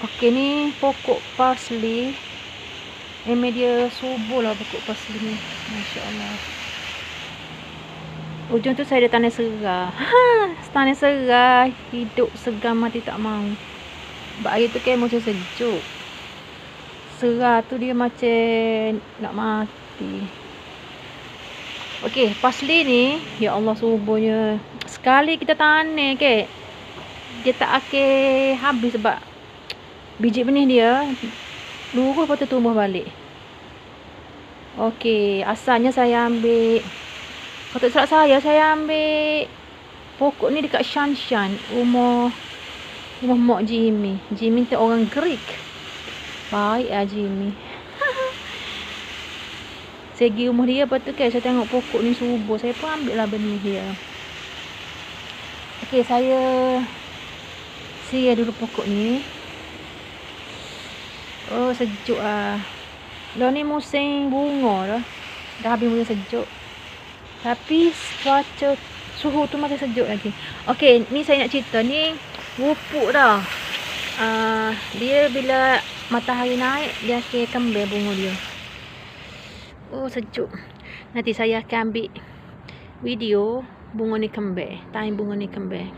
Okey ni pokok parsley. Ini dia subur lah pokok parsley ni. Masya Allah. Ujung tu saya ada tanah serah. Ha, tanah serah. Hidup segar mati tak mau. Sebab air tu kan macam sejuk. Serah tu dia macam nak mati. Okey, parsley ni, ya Allah suburnya. Sekali kita tanam ke, dia tak akan habis sebab biji benih dia luruh lepas tu tumbuh balik. Okey, asalnya saya ambil kata tak saya, saya ambil pokok ni dekat Shanshan, rumah rumah Mak Jimmy. Jimmy tu orang Greek. Baik lah Jimmy. pergi rumah dia, lepas tu kan saya tengok pokok ni subur. Saya pun ambil lah benih dia. Okey, saya saya dulu pokok ni. Oh sejuk ah. Dah ni musim bunga dah. Dah habis musim sejuk. Tapi cuaca suhu tu masih sejuk lagi. Okey, ni saya nak cerita ni pupuk dah. Uh, dia bila matahari naik dia akan kembang bunga dia. Oh sejuk. Nanti saya akan ambil video bunga ni kembang. Time bunga ni kembang.